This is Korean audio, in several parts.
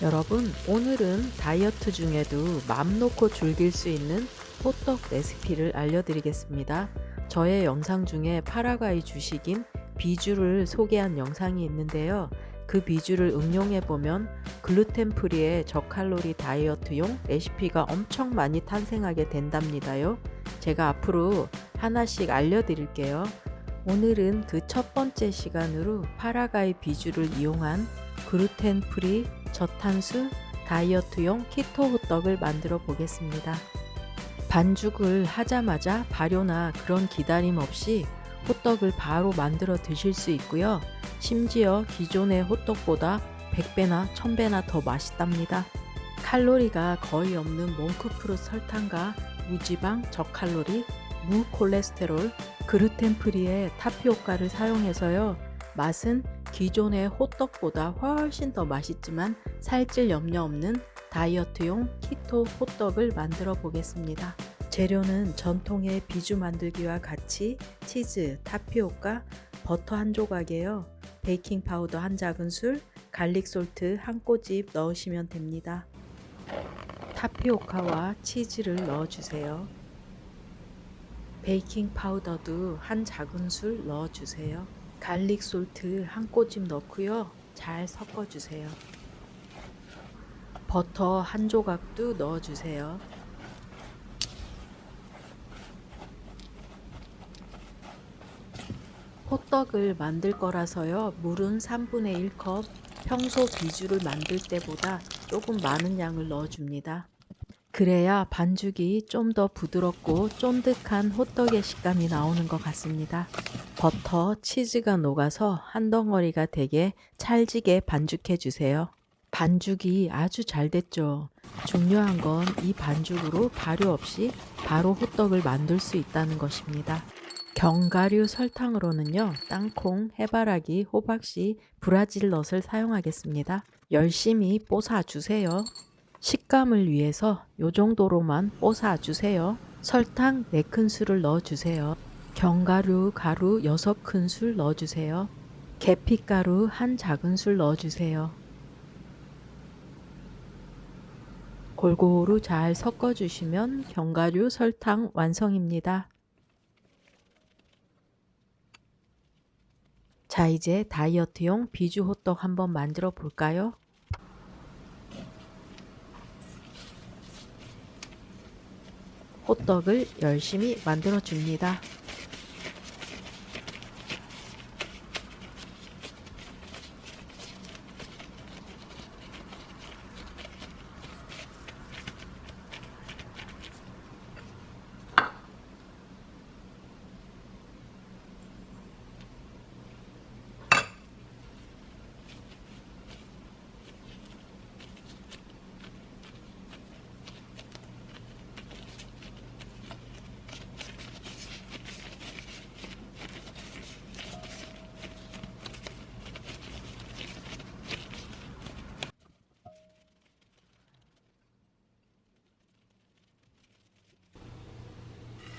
여러분, 오늘은 다이어트 중에도 맘 놓고 즐길 수 있는 호떡 레시피를 알려드리겠습니다. 저의 영상 중에 파라과이 주식인 비주를 소개한 영상이 있는데요. 그 비주를 응용해 보면 글루텐 프리의 저칼로리 다이어트용 레시피가 엄청 많이 탄생하게 된답니다요. 제가 앞으로 하나씩 알려드릴게요. 오늘은 그 첫 번째 시간으로 파라가이 비주를 이용한 글루텐 프리 저탄수 다이어트용 키토 호떡을 만들어 보겠습니다. 반죽을 하자마자 발효나 그런 기다림 없이 호떡을 바로 만들어 드실 수 있고요. 심지어 기존의 호떡보다 100배나 1000배나 더 맛있답니다. 칼로리가 거의 없는 몽크프루 설탕과 무지방, 저칼로리, 무콜레스테롤, 그루텐 프리의 타피오카를 사용해서요. 맛은 기존의 호떡보다 훨씬 더 맛있지만 살찔 염려 없는 다이어트용 키토 호떡을 만들어 보겠습니다. 재료는 전통의 비주 만들기와 같이 치즈, 타피오카, 버터 한 조각이에요. 베이킹 파우더 한 작은술, 갈릭 솔트 한 꼬집 넣으시면 됩니다. 타피오카와 치즈를 넣어주세요. 베이킹 파우더도 한 작은술 넣어주세요. 갈릭 솔트 한 꼬집 넣고요. 잘 섞어주세요. 버터 한 조각도 넣어주세요. 호떡을 만들 거라서요. 물은 3분의 1컵, 평소 비주를 만들 때보다 조금 많은 양을 넣어줍니다. 그래야 반죽이 좀 더 부드럽고 쫀득한 호떡의 식감이 나오는 것 같습니다. 버터, 치즈가 녹아서 한 덩어리가 되게 찰지게 반죽해 주세요. 반죽이 아주 잘 됐죠. 중요한 건 이 반죽으로 발효 없이 바로 호떡을 만들 수 있다는 것입니다. 견과류 설탕으로는요, 땅콩, 해바라기, 호박씨, 브라질 넛을 사용하겠습니다. 열심히 뽀사 주세요. 식감을 위해서 요 정도로만 뽀사 주세요. 설탕 4큰술을 넣어주세요. 견과류 가루 6큰술 넣어주세요. 계피가루 한 작은술 넣어주세요. 골고루 잘 섞어주시면 견과류 설탕 완성입니다. 자, 이제 다이어트용 비주 호떡 한번 만들어 볼까요? 호떡을 열심히 만들어 줍니다.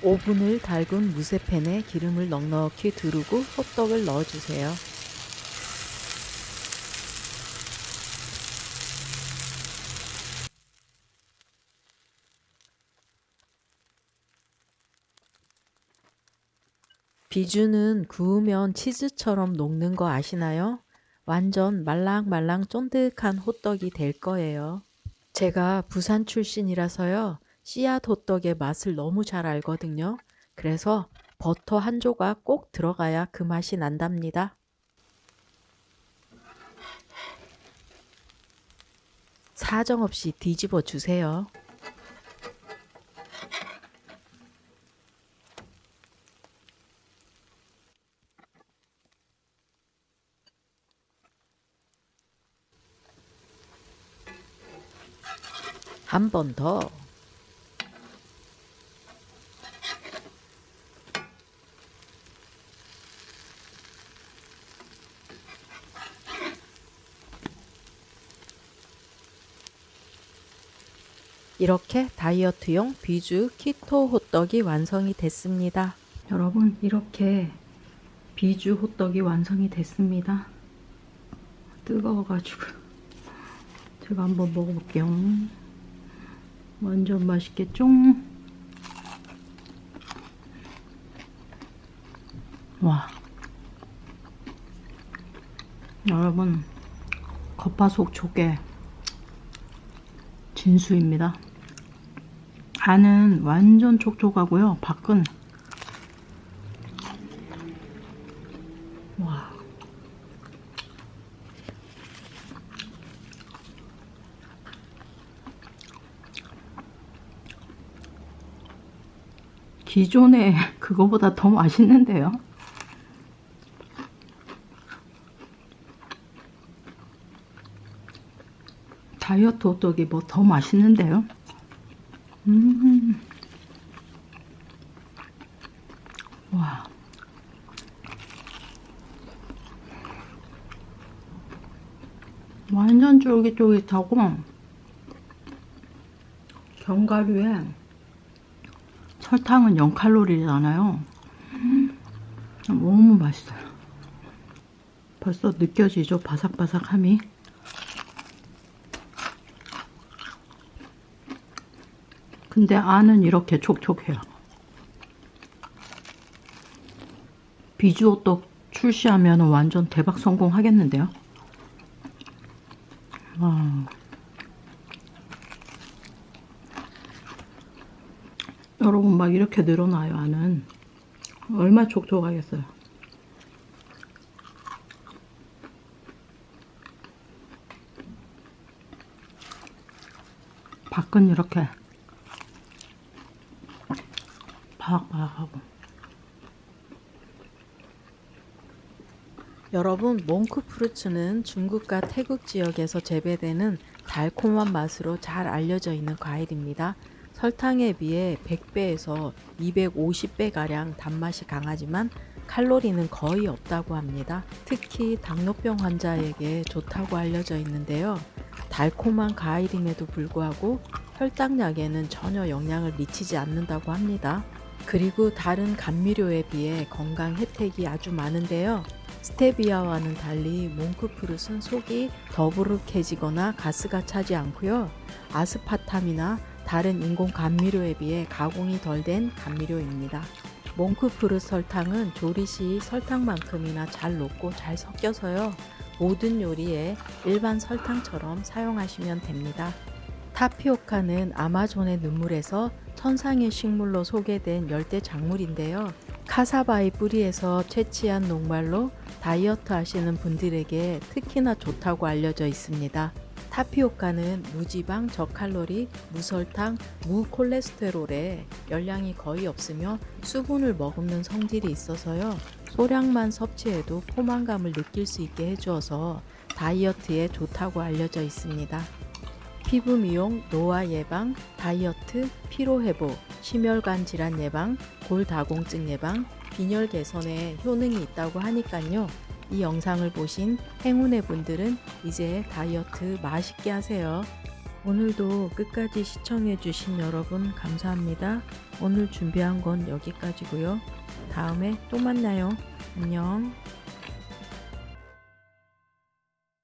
오븐을 달군 무쇠팬에 기름을 넉넉히 두르고 호떡을 넣어주세요. 비주는 구우면 치즈처럼 녹는 거 아시나요? 완전 말랑말랑 쫀득한 호떡이 될 거예요. 제가 부산 출신이라서요. 씨앗 호떡의 맛을 너무 잘 알거든요. 그래서 버터 한 조각 꼭 들어가야 그 맛이 난답니다. 사정없이 뒤집어 주세요. 한 번 더. 이렇게 다이어트용 비주 키토 호떡이 완성이 됐습니다. 여러분 이렇게 비주 호떡이 완성이 됐습니다. 뜨거워가지고 제가 한번 먹어볼게요. 완전 맛있겠죠? 와. 여러분, 겉바속 조개 진수입니다. 안은 완전 촉촉하고요. 밖은 와. 기존에 그거보다 더 맛있는데요. 다이어트 호떡이 뭐 더 맛있는데요. 음. 와. 완전 쫄깃쫄깃하고 견과류에 설탕은 0칼로리잖아요. 너무 맛있어요. 벌써 느껴지죠? 바삭바삭함이. 근데 안은 이렇게 촉촉해요. 비주호떡 출시하면 완전 대박 성공하겠는데요? 와. 여러분 막 이렇게 늘어나요 안은 얼마 촉촉하겠어요 밖은 이렇게 바삭바삭하고 여러분 몽크 프루츠는 중국과 태국 지역에서 재배되는 달콤한 맛으로 잘 알려져 있는 과일입니다. 설탕에 비해 100배에서 250배 가량 단맛이 강하지만 칼로리는 거의 없다고 합니다. 특히 당뇨병 환자에게 좋다고 알려져 있는데요. 달콤한 과일임에도 불구하고 혈당약에는 전혀 영향을 미치지 않는다고 합니다. 그리고 다른 감미료에 비해 건강 혜택이 아주 많은데요. 스테비아와는 달리 몽크프룻은 속이 더부룩해지거나 가스가 차지 않고요. 아스파탐이나 다른 인공 감미료에 비해 가공이 덜 된 감미료입니다. 몽크프룻 설탕은 조리 시 설탕만큼이나 잘 녹고 잘 섞여서요. 모든 요리에 일반 설탕처럼 사용하시면 됩니다. 타피오카는 아마존의 눈물에서 천상의 식물로 소개된 열대 작물인데요. 카사바의 뿌리에서 채취한 녹말로 다이어트 하시는 분들에게 특히나 좋다고 알려져 있습니다. 타피오카는 무지방, 저칼로리, 무설탕, 무콜레스테롤에 열량이 거의 없으며 수분을 머금는 성질이 있어서요. 소량만 섭취해도 포만감을 느낄 수 있게 해주어서 다이어트에 좋다고 알려져 있습니다. 피부 미용, 노화 예방, 다이어트, 피로 회복, 심혈관 질환 예방, 골다공증 예방, 빈혈 개선에 효능이 있다고 하니깐요. 이 영상을 보신 행운의 분들은 이제 다이어트 맛있게 하세요. 오늘도 끝까지 시청해주신 여러분 감사합니다. 오늘 준비한 건 여기까지고요. 다음에 또 만나요. 안녕.